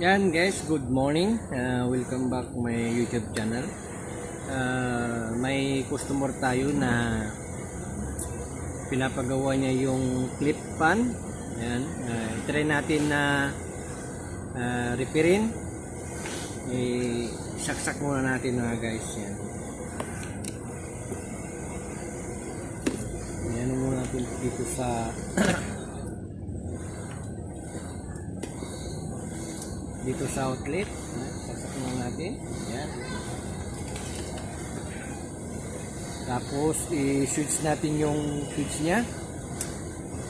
Yan guys, good morning. Uh, welcome back to my YouTube channel. Uh, may customer tayo na pinapagawa niya yung clip pan. Yan, uh, try natin na uh, repairin. Eh, saksak muna natin mga guys. Yan. Yan muna natin dito sa dito sa outlet. Saksak muna natin. Yan. Tapos, i-switch natin yung switch niya.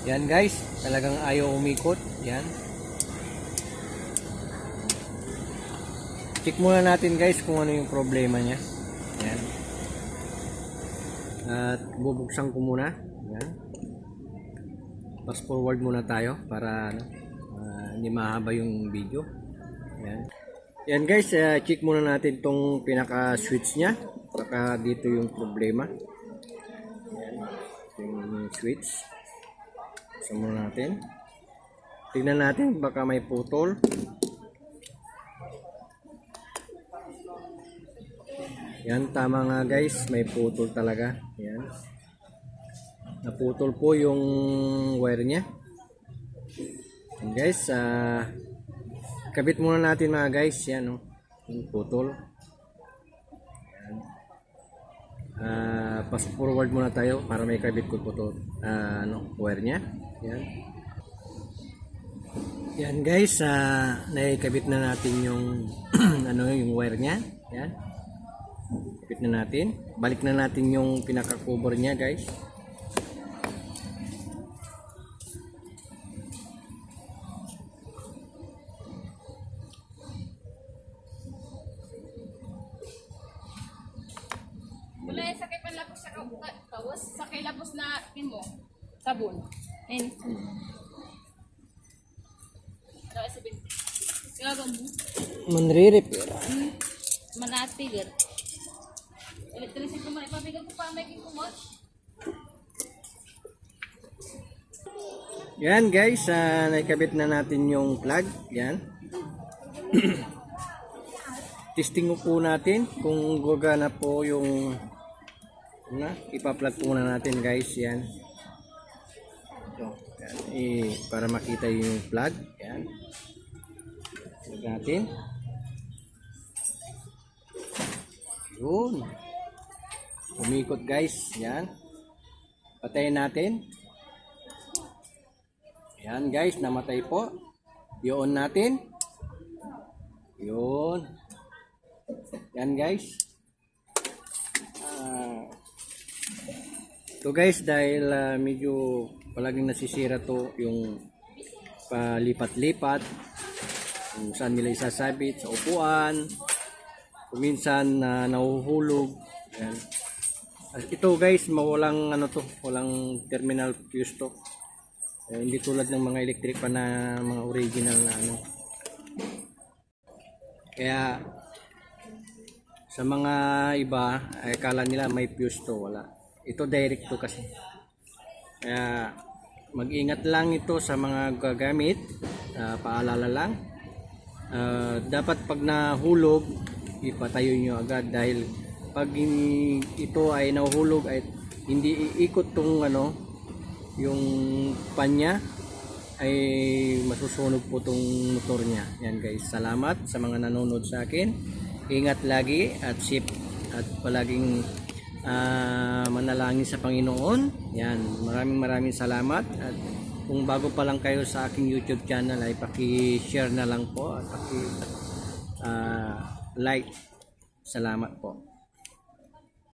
Yan guys, talagang ayaw umikot. Yan. Check muna natin guys kung ano yung problema niya. Yan. At bubuksan ko muna. Yan. Fast forward muna tayo para ano, ah, hindi mahaba yung video. Yan. Yan guys, uh, check muna natin tong pinaka-switch niya. Baka dito yung problema. Yan. Yung switch. Buksan muna natin. Tingnan natin baka may putol. Yan, tama nga guys. May putol talaga. Yan. Naputol po yung wire niya. Yan guys, ah... Kabit muna natin mga guys, yan oh. Yung putol. Yan. Ah, pass forward muna tayo para may kabit ko putol. Ah, ano, wire niya. Yan. Yan guys, ah, naikabit na natin yung ano yung wire niya. Yan. Kabit na natin. Balik na natin yung pinaka-cover niya guys. Panlapos sa lapos na mo. Sabon. Ayun. Daw sa bin. Gagawin mo. Manre-repair. Manatigar. Electricity ko man ipabigan ko pa may kumot. Yan guys, ah, naikabit na natin yung plug. Yan. Testing ko po natin kung gagana po yung na, ipa-plug po muna natin guys. Yan. Ito. Yan. Eh, para makita yung plug. Yan. Plug natin. Yun. Umikot guys. Yan. Patayin natin. Yan guys, namatay po. I-on natin. Yun. Yan guys. Ah. So guys, dahil ah, medyo palaging nasisira to yung palipat-lipat kung saan nila isasabit sa upuan kung minsan na nahuhulog yan. At ito guys, mawalang ano to, walang terminal fuse to. Eh, hindi tulad ng mga electric pa na mga original na ano. Kaya sa mga iba, ay kala nila may fuse to, wala. Ito direct to kasi. Kaya mag-ingat lang ito sa mga gagamit. Ah, paalala lang. Ah, dapat pag nahulog, ipatayo nyo agad dahil pag ito ay nahulog ay hindi iikot tong ano yung panya ay masusunog po tong motor niya. Yan guys, salamat sa mga nanonood sa akin. Ingat lagi at safe at palaging ah, manalangin sa Panginoon. Yan, maraming maraming salamat at kung bago pa lang kayo sa aking YouTube channel ay paki-share na lang po at paki ah, like. Salamat po.